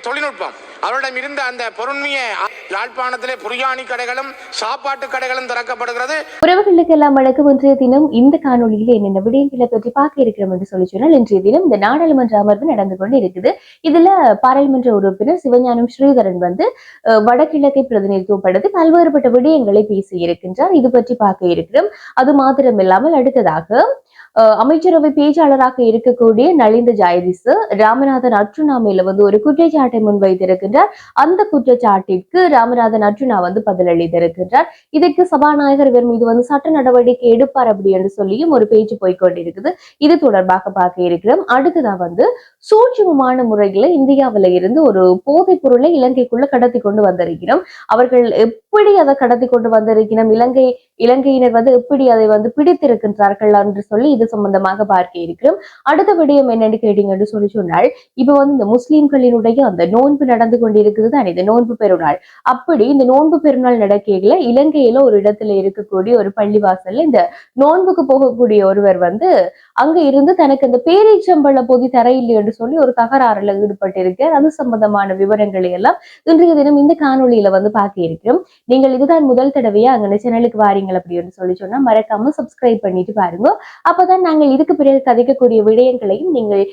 தொழில்நுட்பம். அவரிடம் இருந்த அந்த பொருண்மைய யாழ்ப்பாணத்திலே புரியாணி கடைகளும் சாப்பாட்டு கடைகளும் திறக்கப்படுகிறது. உறவுகளுக்கு எல்லாம் வணக்கம் இன்றைய தினம் இந்த காணொலியில் என்னென்ன விடயங்களை பற்றி பார்க்க இருக்கிறோம் என்று சொல்லி சொன்னால் இன்றைய தினம் இந்த நாடாளுமன்ற அமர்வு நடந்து கொண்டு இருக்குது. இதுல பாராளுமன்ற உறுப்பினர் சிவஞானம் ஸ்ரீதரன் வந்து வடகிழக்கை பிரதிநிதித்துவப்படுத்தி பல்வேறுபட்ட விடயங்களை பேசி இருக்கின்றார். இது பற்றி பார்க்க இருக்கிறோம். அது மாத்திரமில்லாமல் அடுத்ததாக அமைச்சரவை பேச்சாளராக இருக்கக்கூடிய நலிந்த ஜாயதிசு ராமநாதன் அற்றுநாமையில வந்து ஒரு குற்றச்சாட்டை முன்வைத்திருக்கின்றார். இருக்கின்றார். அந்த குற்றச்சாட்டிற்கு ராமநாதன் அர்ஜுனா வந்து பதிலளித்திருக்கின்றார். இதற்கு சபாநாயகர் இவர் மீது வந்து சட்ட நடவடிக்கை எடுப்பார் அப்படி என்று சொல்லியும் ஒரு பேச்சு போய்கொண்டிருக்குது இது தொடர்பாக பார்க்க இருக்கிறோம். அடுத்ததா வந்து சூட்சமமான முறையில இந்தியாவில இருந்து ஒரு போதைப் பொருளை இலங்கைக்குள்ள கடத்தி கொண்டு வந்திருக்கிறோம். அவர்கள் எப்படி அதை கடத்தி கொண்டு வந்திருக்கிறோம்? இலங்கை இலங்கையினர் வந்து எப்படி அதை வந்து பிடித்திருக்கின்றார்கள் என்று சொல்லி இது சம்பந்தமாக பார்க்க இருக்கிறோம். அடுத்த விடயம் என்னன்னு கேட்டீங்கன்னு சொல்லி சொன்னால் இப்ப வந்து இந்த முஸ்லீம்களினுடைய அந்த நோன்பு நடந்து நடந்து கொண்டிருக்கிறது தான் இது நோன்பு பெருநாள். அப்படி இந்த நோன்பு பெருநாள் நடக்கையில இலங்கையில ஒரு இடத்துல இருக்கக்கூடிய ஒரு பள்ளிவாசல்ல இந்த நோன்புக்கு போகக்கூடிய ஒருவர் வந்து அங்க இருந்து தனக்கு அந்த பேரீச்சம்பழ பொதி தரையில்லை என்று சொல்லி ஒரு தகராறுல ஈடுபட்டிருக்கார் அது சம்பந்தமான விவரங்களை எல்லாம் இன்றைய தினம் இந்த காணொலியில வந்து பார்க்க இருக்கிறோம். நீங்கள் இதுதான் முதல் தடவையா அங்க சேனலுக்கு வாரீங்கள் அப்படின்னு சொல்லி சொன்னா மறக்காம சப்ஸ்கிரைப் பண்ணிட்டு பாருங்க. அப்பதான் நாங்கள் இதுக்கு பிறகு கதைக்கக்கூடிய விடயங்களையும் நீங்கள்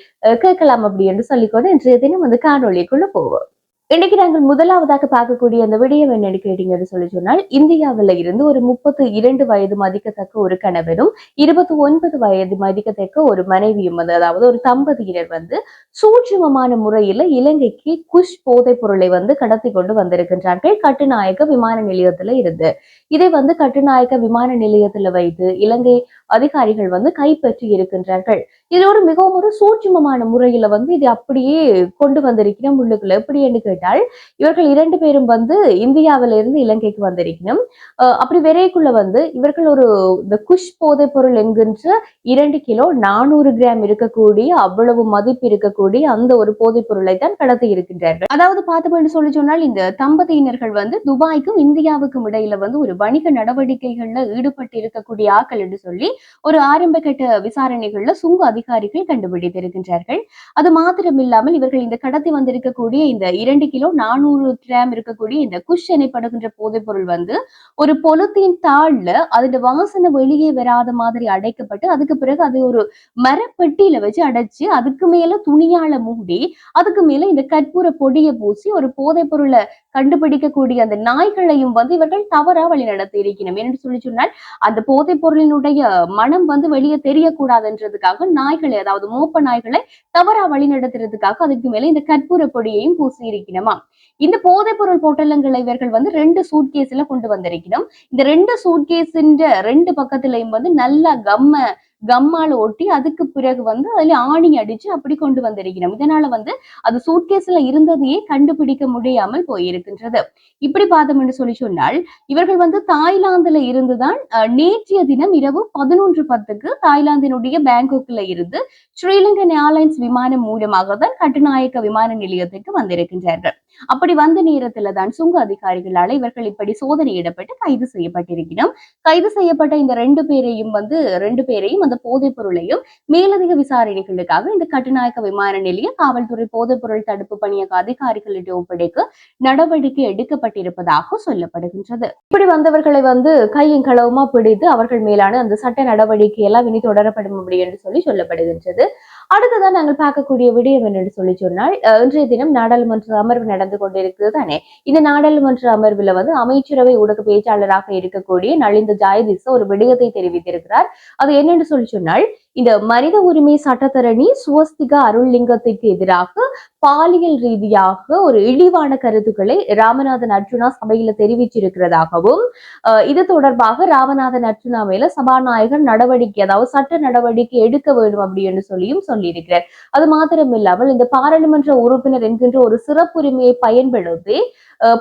கேட்கலாம் அப்படி என்று சொல்லிக்கொண்டு இன்றைய தினம் வந்து காணொலிக்குள்ள போவோம். இன்னைக்கு நாங்கள் முதலாவதாக பார்க்கக்கூடிய அந்த விடயம் என்ன கேட்டீங்கன்னு சொல்லி சொன்னால் இந்தியாவில இருந்து ஒரு முப்பத்து இரண்டு வயது மதிக்கத்தக்க ஒரு கணவரும் இருபத்தி ஒன்பது வயது மதிக்கத்தக்க ஒரு மனைவியும் வந்து அதாவது ஒரு தம்பதியினர் வந்து சூட்சமமான முறையில இலங்கைக்கு குஷ் போதைப் பொருளை வந்து கடத்தி கொண்டு வந்திருக்கின்றார்கள். கட்டுநாயக்க விமான நிலையத்துல இருந்து. இதை வந்து கட்டுநாயக்க விமான நிலையத்துல வைத்து இலங்கை அதிகாரிகள் வந்து கைப்பற்றி இருக்கின்றார்கள். இது ஒரு மிகவும் ஒரு சூட்சுமமான முறையில வந்து இது அப்படியே கொண்டு வந்திருக்கணும் உள்ளுக்குள்ள எப்படி என்று கேட்டால் இவர்கள் இரண்டு பேரும் வந்து இந்தியாவில இருந்து இலங்கைக்கு வந்திருக்கணும். அப்படி விரைக்குள்ள வந்து இவர்கள் ஒரு இந்த குஷ் போதைப் பொருள் என்கின்ற இரண்டு கிலோ நானூறு கிராம் இருக்கக்கூடிய அவ்வளவு மதிப்பு இருக்கக்கூடிய அந்த ஒரு போதைப் பொருளை தான் கடத்தி இருக்கின்றார்கள். அதாவது பார்த்தோம்னு சொல்லி சொன்னால் இந்த தம்பதியினர்கள் வந்து துபாய்க்கும் இந்தியாவுக்கும் இடையில வந்து ஒரு வணிக நடவடிக்கைகள்ல ஈடுபட்டு இருக்கக்கூடிய ஆக்கள் என்று சொல்லி ஒரு ஆரம்ப கட்ட விசாரணைகள்ல சுங்க அதிகாரிகள் கண்டுபிடித்திருக்கின்றார்கள். அது மாத்திரமில்லாமல் இவர்கள் இந்த கடத்தி வந்திருக்கக்கூடிய இந்த இரண்டு கிலோ நானூறு கிராம் இருக்கக்கூடிய இந்த குஷ் எனப்படுகின்ற போதைப் பொருள் வந்து ஒரு பொலத்தின் தாள்ல அதோட வாசனை வெளியே வராத மாதிரி அடைக்கப்பட்டு அதுக்கு பிறகு அது ஒரு மரப்பெட்டியில வச்சு அடைச்சு அதுக்கு மேல துணியால மூடி அதுக்கு மேல இந்த கற்பூர பொடியை பூசி ஒரு போதைப் பொருளை கண்டுபிடிக்கக்கூடிய அந்த நாய்களையும் வந்து இவர்கள் தவறா வழி நடத்தி இருக்கணும் என்று சொல்லி சொன்னால் அந்த போதைப் பொருளினுடைய மனம் வந்து வெளியே தெரியக்கூடாதுன்றதுக்காக நாய்களை அதாவது மோப்ப நாய்களை தவறா வழி நடத்துறதுக்காக அதுக்கு மேல இந்த கற்பூர பொடியையும் பூசி இருக்கணுமா இந்த போதைப் பொருள் பொட்டலங்களை இவர்கள் வந்து ரெண்டு சூட்கேஸ்ல கொண்டு வந்திருக்கணும். இந்த ரெண்டு சூட்கேஸின் ரெண்டு பக்கத்துலயும் வந்து நல்லா கம்ம கம்மால ஒட்டி அதுக்கு பிறகு வந்து அதுல ஆணி அடிச்சு அப்படி கொண்டு வந்திருக்கிறோம். இதனால வந்து அது சூட்கேஸ்ல இருந்ததையே கண்டுபிடிக்க முடியாமல் போயிருக்கின்றது. இப்படி பார்த்தோம் என்று சொல்லி சொன்னால் இவர்கள் வந்து தாய்லாந்துல இருந்துதான் அஹ், நேற்றைய தினம் இரவு பதினொன்று பத்துக்கு தாய்லாந்தினுடைய பேங்காக்ல இருந்து ஸ்ரீலங்கன் ஏர்லைன்ஸ் விமானம் மூலமாக தான் கட்டுநாயக்க விமான நிலையத்திற்கு வந்திருக்கின்றார்கள். அப்படி வந்த நேரத்துல தான் சுங்க அதிகாரிகளால் இவர்கள் இப்படி சோதனையிடப்பட்டு கைது செய்யப்பட்டிருக்கிறோம் கைது செய்யப்பட்ட இந்த ரெண்டு பேரையும் வந்து ரெண்டு பேரையும் அந்த போதைப் பொருளையும் மேலதிக விசாரணைகளுக்காக இந்த கட்டுநாயக்க விமான நிலைய காவல்துறை போதைப் பொருள் தடுப்பு பணியக அதிகாரிகளிடம் ஒப்படைக்க நடவடிக்கை எடுக்கப்பட்டிருப்பதாக சொல்லப்படுகின்றது. இப்படி வந்தவர்களை வந்து கையும் களவுமா பிடித்து அவர்கள் மேலான அந்த சட்ட நடவடிக்கை எல்லாம் இனி தொடரப்படும் அப்படி என்று சொல்லி சொல்லப்படுகின்றது. அடுத்ததான் நாங்கள் பார்க்கக்கூடிய விடயம் என்னன்னு சொல்லி சொன்னால் இன்றைய தினம் நாடாளுமன்ற அமர்வு நட நடந்து கொண்டிருக்கிறது தானே இந்த நாடாளுமன்ற அமர்வுல வந்து அமைச்சரவை ஊடக பேச்சாளராக இருக்கக்கூடிய நலிந்த ஜாயதிஸ் ஒரு விடயத்தை தெரிவித்திருக்கிறார். அது என்னன்னு சொல்லி சொன்னால் இந்த மனித உரிமை சட்டத்தரணி சுவஸ்திகா அருள்லிங்கத்திற்கு எதிராக பாலியல் ரீதியாக ஒரு இழிவான கருத்துக்களை ராமநாதன் அர்ஜுனா சபையில தெரிவிச்சிருக்கிறதாகவும் இது தொடர்பாக ராமநாதன் அர்ஜுனா மேல சபாநாயகர் நடவடிக்கை அதாவது சட்ட நடவடிக்கை எடுக்க வேண்டும் அப்படின்னு சொல்லியும் சொல்லியிருக்கிறார். அது மாத்திரம் இல்லாமல் இந்த பாராளுமன்ற உறுப்பினர் என்கின்ற ஒரு சிறப்புரிமையை பயன்படுத்தி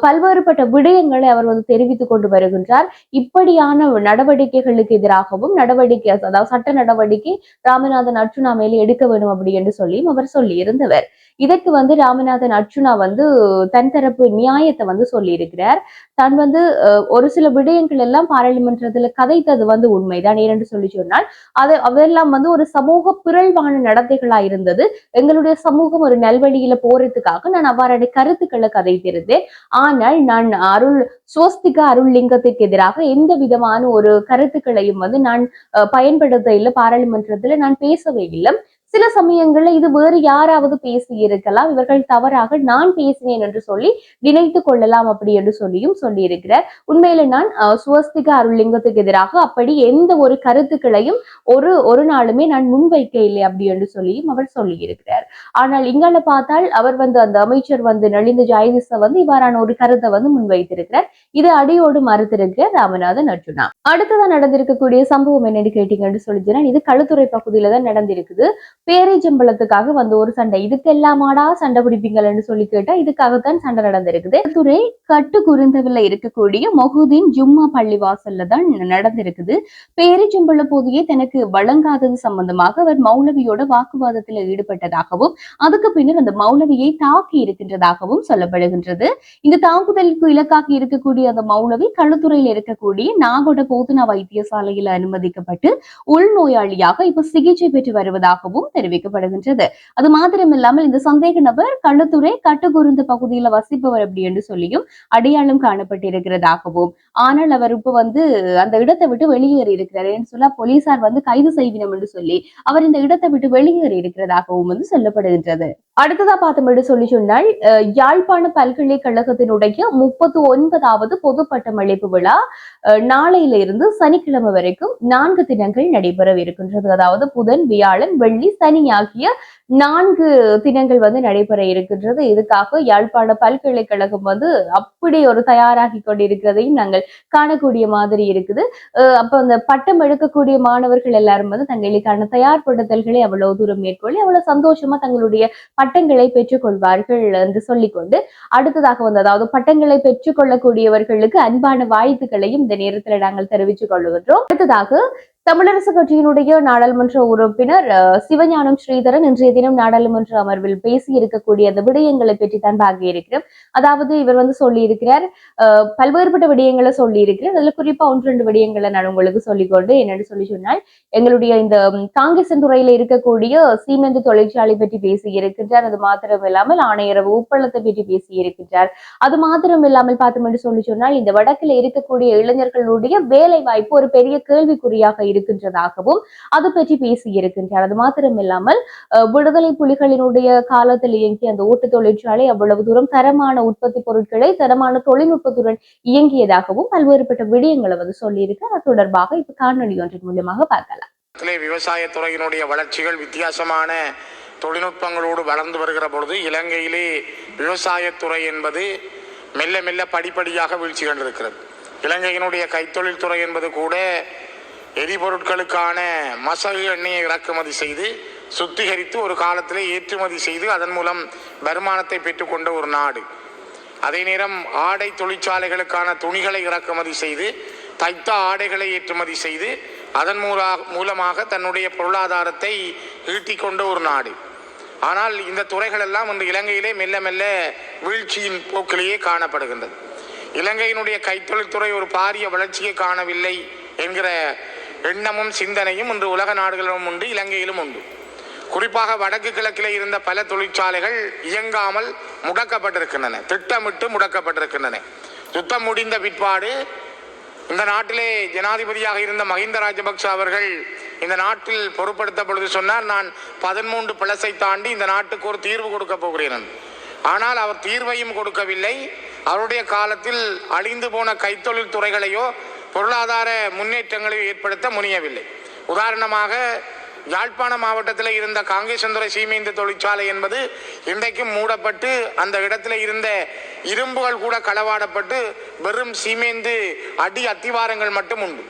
பல்வேறுபட்ட விடயங்களை அவர் வந்து தெரிவித்துக் கொண்டு வருகின்றார். இப்படியான நடவடிக்கைகளுக்கு எதிராகவும் நடவடிக்கை அதாவது சட்ட நடவடிக்கை ராமநாதன் அர்ச்சுனா மேலே எடுக்க வேணும் அப்படி என்று சொல்லியும் அவர் சொல்லி இருந்தவர் இதற்கு வந்து ராமநாதன் அர்ச்சுனா வந்து தன் தரப்பு நியாயத்தை வந்து சொல்லியிருக்கிறார். தான் வந்து அஹ், ஒரு சில விடயங்கள் எல்லாம் பாராளுமன்றத்துல கதைத்தது வந்து உண்மைதான். ஏனென்று சொல்லி சொன்னால் அது அதெல்லாம் வந்து ஒரு சமூக பிறழ்வான நடத்தைகளா இருந்தது. எங்களுடைய சமூகம் ஒரு நல்வழியில போறதுக்காக நான் அவ்வாறான கருத்துக்களை கதைத்திருந்தேன். ஆனால் நான் அருள் சுவஸ்திக அருள்லிங்கத்திற்கு எதிராக எந்த விதமான ஒரு கருத்துக்களையும் வந்து நான் அஹ், பயன்படுத்த இல்லை. பாராளுமன்றத்துல நான் பேசவே இல்லை. சில சமயங்கள்ல இது வேறு யாராவது பேசி இருக்கலாம். இவர்கள் தவறாக நான் பேசினேன் என்று சொல்லி நினைத்து கொள்ளலாம் அப்படி என்று சொல்லியும் சொல்லியிருக்கிறார். உண்மையில நான் சுவஸ்திக சுவஸ்திகா அருள்லிங்கத்துக்கு எதிராக அப்படி எந்த ஒரு கருத்துக்களையும் ஒரு ஒரு நாளுமே நான் முன்வைக்க இல்லை அப்படி என்று சொல்லியும் அவர் சொல்லியிருக்கிறார். ஆனால் இங்கால பார்த்தால் அவர் வந்து அந்த அமைச்சர் வந்து நளிந்த ஜாயதிச வந்து இவ்வாறான ஒரு கருத்தை வந்து முன்வைத்திருக்கிறார் இது அடியோடு மறுத்திருக்கிறார் ராமநாதன் அர்ஜுனா. அடுத்ததான் நடந்திருக்கக்கூடிய சம்பவம் என்னன்னு கேட்டீங்கன்னு சொல்லிச்சுன்னா இது களுத்துறை பகுதியில தான் நடந்திருக்குது. பேரீச்சம்பளத்துக்காக வந்து ஒரு சண்டை. இதுக்கெல்லாமாடா சண்டை பிடிப்பீங்கள்னு சொல்லி கேட்டா இதுக்காகத்தான் சண்டை நடந்திருக்குது. துறை கட்டு குருந்தவில இருக்கக்கூடிய மொஹுதீன் ஜும்மா பள்ளிவாசல்ல தான் நடந்திருக்குது. பேரிச்சம்பள போதியே தனக்கு வழங்காதது சம்பந்தமாக அவர் மௌலவியோட வாக்குவாதத்தில் ஈடுபட்டதாகவும் அதுக்கு பின்னர் அந்த மௌலவியை தாக்கி இருக்கின்றதாகவும் சொல்லப்படுகின்றது. இந்த தாக்குதலுக்கு இலக்காகி இருக்கக்கூடிய அந்த மௌலவி களுத்துறையில் இருக்கக்கூடிய நாகோட போதனா வைத்தியசாலையில் அனுமதிக்கப்பட்டு உள்நோயாளியாக இப்ப சிகிச்சை பெற்று வருவதாகவும் தெரிவிக்கப்படுகின்றது. அது மாத்திரமில்லாமல் இந்த சந்தேக நபர் கள்ளத்துறை கட்டுகுருந்து பகுதியில வசிப்பவர் அப்படி என்று சொல்லியும் அடையாளம் காணப்பட்டிருக்கிறதாகவும் ஆனால் அவர் இப்ப வந்து அந்த இடத்தை விட்டு வெளியேறி இருக்கிறார். என்று சொல்ல போலீசார் வந்து கைது செய்வினம் என்று சொல்லி அவர் இந்த இடத்தை விட்டு வெளியேறி இருக்கிறதாகவும் வந்து சொல்லப்படுகின்றது. அடுத்ததா பார்த்தோம் என்று சொல்லி சொன்னால் யாழ்ப்பாண பல்கலைக்கழகத்தினுடைய முப்பத்தி ஒன்பதாவது பொது பட்டமளிப்பு விழா அஹ், நாளையில இருந்து சனிக்கிழமை வரைக்கும் நான்கு தினங்கள் நடைபெறவிருக்கின்றது. அதாவது புதன் வியாழன் வெள்ளி சனி நான்கு தினங்கள் வந்து நடைபெற இருக்கின்றது. இதுக்காக யாழ்ப்பாண பல்கலைக்கழகம் வந்து அப்படி ஒரு தயாராகி கொண்டிருக்கிறதையும் நாங்கள் காணக்கூடிய மாதிரி இருக்குது. அப்போ அந்த பட்டம் எடுக்கக்கூடிய மாணவர்கள் எல்லாரும் வந்து தங்களுக்கான தயார்படுத்தல்களை அவ்வளவு தூரம் மேற்கொள்ளி அவ்வளவு சந்தோஷமா தங்களுடைய பட்டங்களை பெற்றுக்கொள்வார்கள் என்று சொல்லிக்கொண்டு அடுத்ததாக வந்து அதாவது பட்டங்களை பெற்றுக்கொள்ளக்கூடியவர்களுக்கு அன்பான வாழ்த்துக்களையும் இந்த நேரத்தில் நாங்கள் தெரிவித்துக் கொள்கின்றோம். அடுத்ததாக தமிழரசு கட்சியினுடைய நாடாளுமன்ற உறுப்பினர் அஹ், சிவஞானம் ஸ்ரீதரன் இன்றைய தினம் நாடாளுமன்ற அமர்வில் பேசி இருக்கக்கூடிய அந்த விடயங்களை பற்றி தான் பார்க்க இருக்கிறோம். அதாவது இவர் வந்து சொல்லி இருக்கிறார் பல்வேறுபட்ட விடயங்களை சொல்லி இருக்கிறார் அதுல குறிப்பா ஒன்று ரெண்டு விடயங்களை நான் உங்களுக்கு சொல்லிக்கொண்டு என்னன்னு சொல்லி சொன்னால் எங்களுடைய இந்த ம், காங்கேசன் துறையில இருக்கக்கூடிய சீமெந்து தொழிற்சாலை பற்றி பேசி இருக்கின்றார் அது மாத்திரம் இல்லாமல் ஆணையரவு உப்பளத்தை பற்றி பேசி இருக்கின்றார் அது மாத்திரம் இல்லாமல் பார்த்தோம் என்று சொல்லி சொன்னால் இந்த வடக்கில் இருக்கக்கூடிய இளைஞர்களுடைய வேலை வாய்ப்பு ஒரு பெரிய கேள்விக்குறியாக இருக்கின்றதாகவும் அது பற்றி பேசியிருக்கின்றார். அது மாத்திரமில்லாமல் விடுதலை புலிகளினுடைய காலத்தில் இயங்கிய அந்த ஓட்டு தொழிற்சாலை அவ்வளவு தூரம் தரமான உற்பத்தி பொருட்களை தரமான தொழில்நுட்பத்துடன் இயங்கியதாகவும் பல்வேறுபட்ட விடயங்களை வந்து சொல்லியிருக்க. அது தொடர்பாக இப்ப காணொலி ஒன்றின் மூலமாக பார்க்கலாம். விவசாய துறையினுடைய வளர்ச்சிகள் வித்தியாசமான தொழில்நுட்பங்களோடு வளர்ந்து வருகிற பொழுது இலங்கையிலே விவசாயத்துறை என்பது மெல்ல மெல்ல படிப்படியாக வீழ்ச்சி கண்டிருக்கிறது இலங்கையினுடைய கைத்தொழில் துறை என்பது கூட எரிபொருட்களுக்கான மசகு எண்ணெயை இறக்குமதி செய்து சுத்திகரித்து ஒரு காலத்தில் ஏற்றுமதி செய்து அதன் மூலம் வருமானத்தை பெற்றுக்கொண்ட ஒரு நாடு. அதே நேரம் ஆடை தொழிற்சாலைகளுக்கான துணிகளை இறக்குமதி செய்து தைத்த ஆடைகளை ஏற்றுமதி செய்து அதன் மூலா மூலமாக தன்னுடைய பொருளாதாரத்தை ஈட்டிக் கொண்ட ஒரு நாடு. ஆனால் இந்த துறைகள் எல்லாம் இன்று இலங்கையிலே மெல்ல மெல்ல வீழ்ச்சியின் போக்கிலேயே காணப்படுகின்றது. இலங்கையினுடைய கைத்தொழில்துறை ஒரு பாரிய வளர்ச்சியை காணவில்லை என்கிற எண்ணமும் சிந்தனையும் இன்று உலக நாடுகளிலும் உண்டு இலங்கையிலும் உண்டு. குறிப்பாக வடக்கு கிழக்கில் இருந்த பல தொழிற்சாலைகள் இயங்காமல் முடக்கப்பட்டிருக்கின்றன. திட்டமிட்டு முடக்கப்பட்டிருக்கின்றன. யுத்தம் முடிந்த பிற்பாடு இந்த நாட்டிலே ஜனாதிபதியாக இருந்த மஹிந்த ராஜபக்ஷ அவர்கள் இந்த நாட்டில் பொறுப்படுத்த பொழுது சொன்னார் நான் பதிமூன்று பிளஸை தாண்டி இந்த நாட்டுக்கு ஒரு தீர்வு கொடுக்க போகிறேன். ஆனால் அவர் தீர்வையும் கொடுக்கவில்லை. அவருடைய காலத்தில் அழிந்து போன கைத்தொழில் துறைகளையோ பொருளாதார முன்னேற்றங்களை ஏற்படுத்த முனையவில்லை. உதாரணமாக யாழ்ப்பாண மாவட்டத்தில் இருந்த காங்கேசந்துறை சீமேந்து தொழிற்சாலை என்பது இன்றைக்கும் மூடப்பட்டு அந்த இடத்துல இருந்த இரும்புகள் கூட களவாடப்பட்டு வெறும் சீமேந்து அடி அத்திவாரங்கள் மட்டும் உண்டு.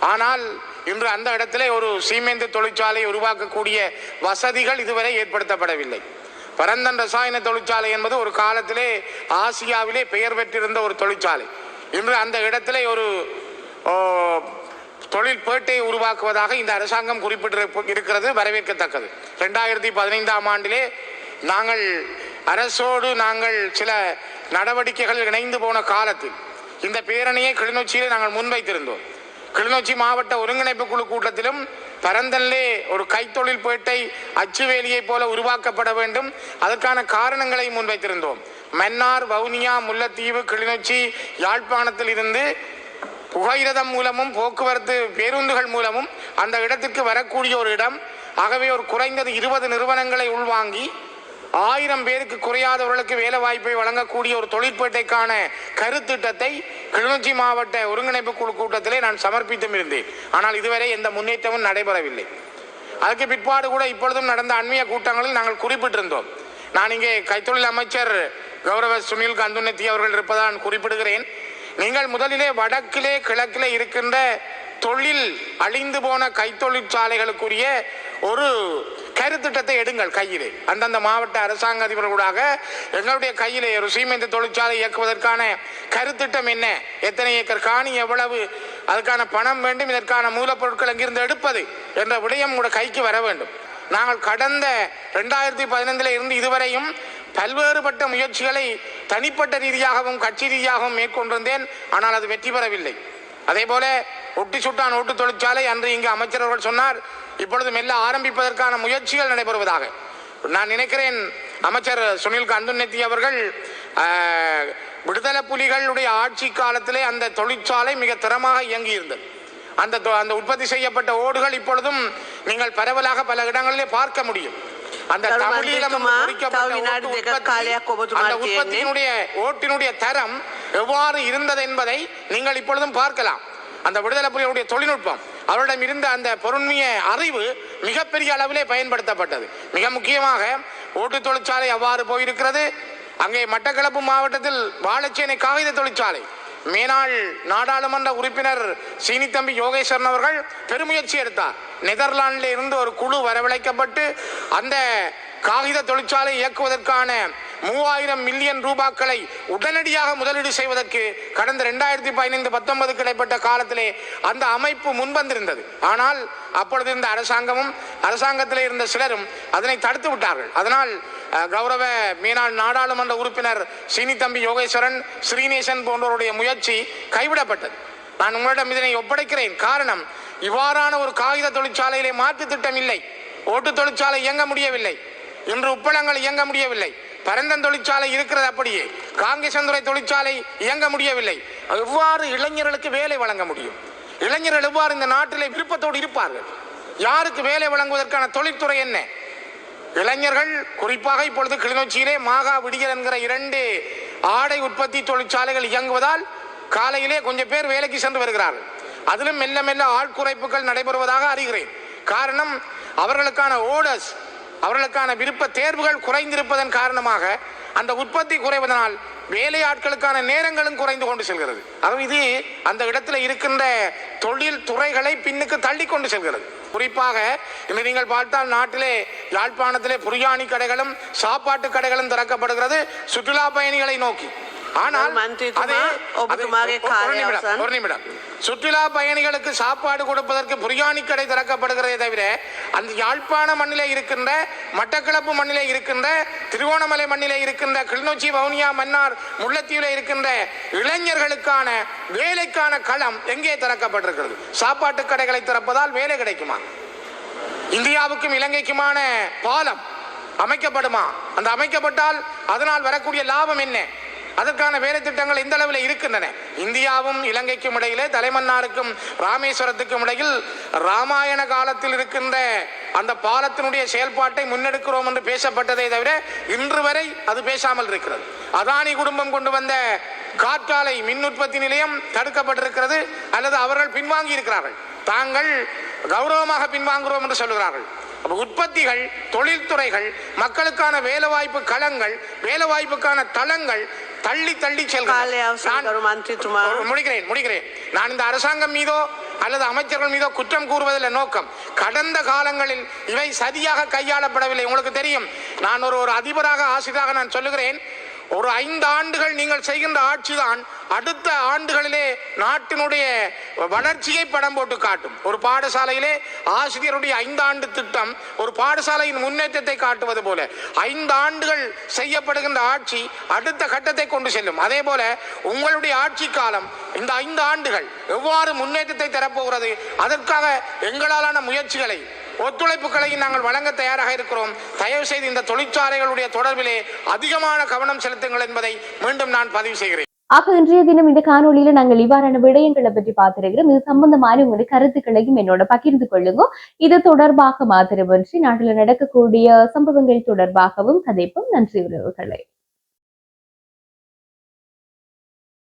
ஆனால் இன்று அந்த இடத்துல ஒரு சீமேந்து தொழிற்சாலை உருவாக்கக்கூடிய வசதிகள் இதுவரை ஏற்படுத்தப்படவில்லை. பரந்தன் ரசாயன தொழிற்சாலை என்பது ஒரு காலத்திலே ஆசியாவிலே பெயர் பெற்றிருந்த ஒரு தொழிற்சாலை. இன்று அந்த இடத்திலே ஒரு தொழில் பேட்டையை உருவாக்குவதாக இந்த அரசாங்கம் குறிப்பிட்டு இருக்கிறது வரவேற்கத்தக்கது. ரெண்டாயிரத்தி பதினைந்தாம் ஆண்டிலே நாங்கள் அரசோடு நாங்கள் சில நடவடிக்கைகள் இணைந்து போன காலத்தில் இந்த பேரணியை கிளிநொச்சியில் நாங்கள் முன்வைத்திருந்தோம். கிளிநொச்சி மாவட்ட ஒருங்கிணைப்பு குழு கூட்டத்திலும் பரந்தல்லே ஒரு கைத்தொழில் பேட்டை அச்சுவேலியைப் போல உருவாக்கப்பட வேண்டும். அதற்கான காரணங்களை முன்வைத்திருந்தோம். மன்னார் வவுனியா முல்லைத்தீவு கிளிநொச்சி யாழ்ப்பாணத்தில் இருந்து புகையிரதம் மூலமும் போக்குவரத்து பேருந்துகள் மூலமும் அந்த இடத்திற்கு வரக்கூடிய ஒரு இடம். ஆகவே ஒரு குறைந்தது இருபது நிறுவனங்களை உள்வாங்கி ஆயிரம் பேருக்கு குறையாதவர்களுக்கு வேலை வாய்ப்பை வழங்கக்கூடிய ஒரு தொழிற்பேட்டைக்கான கருத்திட்டத்தை கிளிநொச்சி மாவட்ட ஒருங்கிணைப்பு குழு கூட்டத்திலே நான் சமர்ப்பித்தும் இருந்தேன். ஆனால் இதுவரை எந்த முன்னேற்றமும் நடைபெறவில்லை. அதுக்கு பிற்பாடு கூட இப்பொழுதும் நடந்த அண்மைய கூட்டங்களில் நாங்கள் குறிப்பிட்டிருந்தோம். நான் இங்கே கைத்தொழில் அமைச்சர் கௌரவ சுனில் கந்துனத்தி அவர்கள் இருப்பதால் நான் குறிப்பிடுகிறேன். நீங்கள் முதலிலே வடக்கிலே கிழக்கிலே இருக்கின்ற தொழில் அழிந்து போன கைத்தொழிற்சாலைகளுக்குரிய ஒரு கருத்திட்டத்தை எடுங்கள் கையிலே. அந்தந்த மாவட்ட அரசாங்க அதிபர்களாக எங்களுடைய கையிலே ஒரு சீமெந்த தொழிற்சாலை இயக்குவதற்கான கருத்திட்டம் என்ன? எத்தனை ஏக்கர் காணி எவ்வளவு? அதுக்கான பணம் வேண்டும் இதற்கான மூலப்பொருட்கள் எங்கிருந்து எடுப்பது? என்ற விடயம் கூட கைக்கு வர வேண்டும். நாங்கள் கடந்த ரெண்டாயிரத்தி பதினைந்தில் இருந்து இதுவரையும் பல்வேறுபட்ட முயற்சிகளை தனிப்பட்ட ரீதியாகவும் கட்சி ரீதியாகவும் மேற்கொண்டிருந்தேன். ஆனால் அது வெற்றி பெறவில்லை. அதே போல ஒட்டி சுட்டான் ஓட்டு தொழிற்சாலை அன்று இங்கு அமைச்சர் அவர்கள் சொன்னார் இப்பொழுது மெல்ல ஆரம்பிப்பதற்கான முயற்சிகள் நடைபெறுவதாக. நான் நினைக்கிறேன் அமைச்சர் சுனில் கந்துநெத்தி அவர்கள் விடுதலை புலிகளுடைய ஆட்சி காலத்திலே அந்த தொழிற்சாலை மிக திறமாக இயங்கியிருந்தது. அந்த தொ- அந்த உற்பத்தி செய்யப்பட்ட ஓடுகள் இப்பொழுதும் நீங்கள் பரவலாக பல இடங்களிலே பார்க்க முடியும். அந்த உற்பத்தியினுடைய ஓட்டினுடைய தரம் எவ்வாறு இருந்தது என்பதை நீங்கள் இப்பொழுதும் பார்க்கலாம். அந்த விடுதலை புலிகளுடைய தொழில்நுட்பம் அவரிடம் இருந்த அந்த பொருண்மைய அறிவு மிகப்பெரிய அளவிலே பயன்படுத்தப்பட்டது. மிக முக்கியமாக ஓட்டு தொழிற்சாலை அவ்வாறு போயிருக்கிறது. அங்கே மட்டக்களப்பு மாவட்டத்தில் வாழைச்சேனை காகித தொழிற்சாலை மேனாள் நாடாளுமன்ற உறுப்பினர் சீனித்தம்பி யோகேஸ்வரன் அவர்கள் பெருமுயற்சி எடுத்தார் நெதர்லாண்டில் இருந்து ஒரு குழு வரவழைக்கப்பட்டு அந்த காகித தொழிற்சாலை இயக்குவதற்கான மூவாயிரம் மில்லியன் ரூபாக்களை உடனடியாக முதலீடு செய்வதற்கு கடந்த ரெண்டாயிரத்தி பதினைந்து பத்தொன்பதுக்கு இடைப்பட்ட காலத்திலே அந்த அமைப்பு முன்வந்திருந்தது. ஆனால் அப்பொழுது இருந்த அரசாங்கமும் அரசாங்கத்திலே இருந்த சிலரும் அதனை தடுத்து விட்டார்கள். அதனால் கௌரவ மீனாள் நாடாளுமன்ற உறுப்பினர் சீனித்தம்பி யோகேஸ்வரன் ஸ்ரீநேசன் போன்றவருடைய முயற்சி கைவிடப்பட்டது. நான் உங்களிடம் இதனை ஒப்படைக்கிறேன். காரணம் இவ்வாறான ஒரு காகித தொழிற்சாலையிலே மாற்று திட்டம் இல்லை. ஓட்டு தொழிற்சாலை இயங்க முடியவில்லை. இன்று உப்பளங்கள் இயங்க முடியவில்லை. பரந்தன் தொழிற்சாலை இருக்கிறது அப்படியே. காங்கேசந்துறை தொழிற்சாலை இயங்க முடியவில்லை. எவ்வாறு இளைஞர்களுக்கு வேலை வழங்க முடியும்? இளைஞர்கள் எவ்வாறு இந்த நாட்டிலே விருப்பத்தோடு இருப்பார்கள்? யாருக்கு வேலை வழங்குவதற்கான தொழில்துறை என்ன? இளைஞர்கள் குறிப்பாக இப்பொழுது கிளிநொச்சியிலே மாகா விடியல் என்கிற இரண்டு ஆடை உற்பத்தி தொழிற்சாலைகள் இயங்குவதால் காலையிலே கொஞ்சம் பேர் வேலைக்கு சென்று வருகிறார்கள். அதிலும் மெல்ல மெல்ல ஆட்குறைப்புகள் நடைபெறுவதாக அறிகிறேன். காரணம் அவர்களுக்கான ஓடர்ஸ் அவர்களுக்கான விருப்ப தேர்வுகள் குறைந்திருப்பதன் காரணமாக அந்த உற்பத்தி குறைவதனால் வேலை ஆட்களுக்கான நேரங்களும் குறைந்து கொண்டு செல்கிறது. அது இது அந்த இடத்துல இருக்கின்ற தொழில் துறைகளை பின்னுக்கு தள்ளி கொண்டு செல்கிறது. குறிப்பாக இன்று நீங்கள் பார்த்தால் நாட்டிலே யாழ்ப்பாணத்திலே புரியாணி கடைகளும் சாப்பாட்டு கடைகளும் திறக்கப்படுகிறது. சுற்றுலா பயணிகளை நோக்கி. ஆனால் ஒரு நிமிடம் சுற்றுலா பயணிகளுக்கு சாப்பாடு கொடுப்பதற்கு புரியாணி கடை திறக்கப்படுகிறதே தவிர அந்த யாழ்ப்பாண மண்ணிலே இருக்கின்ற மட்டக்களப்பு மண்ணிலே இருக்கின்ற திருவோணமலை மண்ணிலே இருக்கின்ற கிளிநொச்சி வவுனியா மன்னார் முள்ளத்தீவில் இருக்கின்ற இளைஞர்களுக்கான வேலைக்கான களம் எங்கே திறக்கப்பட்டிருக்கிறது? சாப்பாட்டு கடைகளை திறப்பதால் வேலை கிடைக்குமா? இந்தியாவுக்கும் இலங்கைக்குமான பாலம் அமைக்கப்படுமா? அந்த அமைக்கப்பட்டால் அதனால் வரக்கூடிய லாபம் என்ன? அதற்கான வேலை திட்டங்கள் இந்த அளவில் இருக்கின்றன. இந்தியாவும் இலங்கைக்கும் இடையிலே தலைமன்னாருக்கும் ராமேஸ்வரத்துக்கும் இடையில் ராமாயண காலத்தில் இருக்கின்ற அந்த பாலத்தினுடைய செயல்பாட்டை முன்னெடுக்கிறோம் என்று பேசப்பட்டதை தவிர இன்று வரை அது பேசாமல் இருக்கிறது. அதானி குடும்பம் கொண்டு வந்த காற்றாலை மின் உற்பத்தி நிலையம் தடுக்கப்பட்டிருக்கிறது அல்லது அவர்கள் பின்வாங்கி இருக்கிறார்கள். தாங்கள் கௌரவமாக பின்வாங்குகிறோம் என்று சொல்கிறார்கள் உற்பத்திகள் தொழில்துறைகள் மக்களுக்கான வேலைவாய்ப்பு களங்கள் வேலைவாய்ப்புக்கான தளங்கள் தள்ளி தள்ளி செல்கிறேன் முடிக்கிறேன் முடிக்கிறேன். நான் இந்த அரசாங்கம் மீதோ அல்லது அமைச்சர்கள் மீதோ குற்றம் கூறுவதில் நோக்கம். கடந்த காலங்களில் இவை சரியாக கையாளப்படவில்லை உங்களுக்கு தெரியும். நான் ஒரு ஒரு அதிபராக ஆசிரியராக நான் சொல்லுகிறேன். ஒரு ஐந்து ஆண்டுகள் நீங்கள் செய்கின்ற ஆட்சிதான் அடுத்த ஆண்டுகளிலே நாட்டினுடைய வளர்ச்சியை படம் போட்டு காட்டும். ஒரு பாடசாலையிலே ஆசிரியருடைய ஐந்து ஆண்டு திட்டம் ஒரு பாடசாலையின் முன்னேற்றத்தை காட்டுவது போல. ஐந்து ஆண்டுகள் செய்யப்படுகின்ற ஆட்சி அடுத்த கட்டத்தை கொண்டு செல்லும். அதே போல உங்களுடைய ஆட்சி காலம் இந்த ஐந்து ஆண்டுகள் எவ்வாறு முன்னேற்றத்தை தரப்போகிறது அதற்காக எங்களாலான முயற்சிகளை ஒத்துழைப்புகளை நாங்கள் வழங்க தயாராக இருக்கிறோம். தயவு செய்து இந்த தொழிற்சாலைகளுடைய தொடர்பிலே அதிகமான கவனம் செலுத்துங்கள் என்பதை மீண்டும் நான் பதிவு செய்கிறேன். ஆக இன்றைய தினம் இந்த காணொலியில நாங்கள் இவ்வாறான விடயங்களை பற்றி பார்த்திருக்கிறோம். இது சம்பந்தமான உங்களுடைய கருத்துக்களையும் என்னோட பகிர்ந்து கொள்ளுங்க. இது தொடர்பாக மாத்திரமன்றி நாட்டில் நடக்கக்கூடிய சம்பவங்கள் தொடர்பாகவும் கதைப்பும் நன்றி உறவுகளை.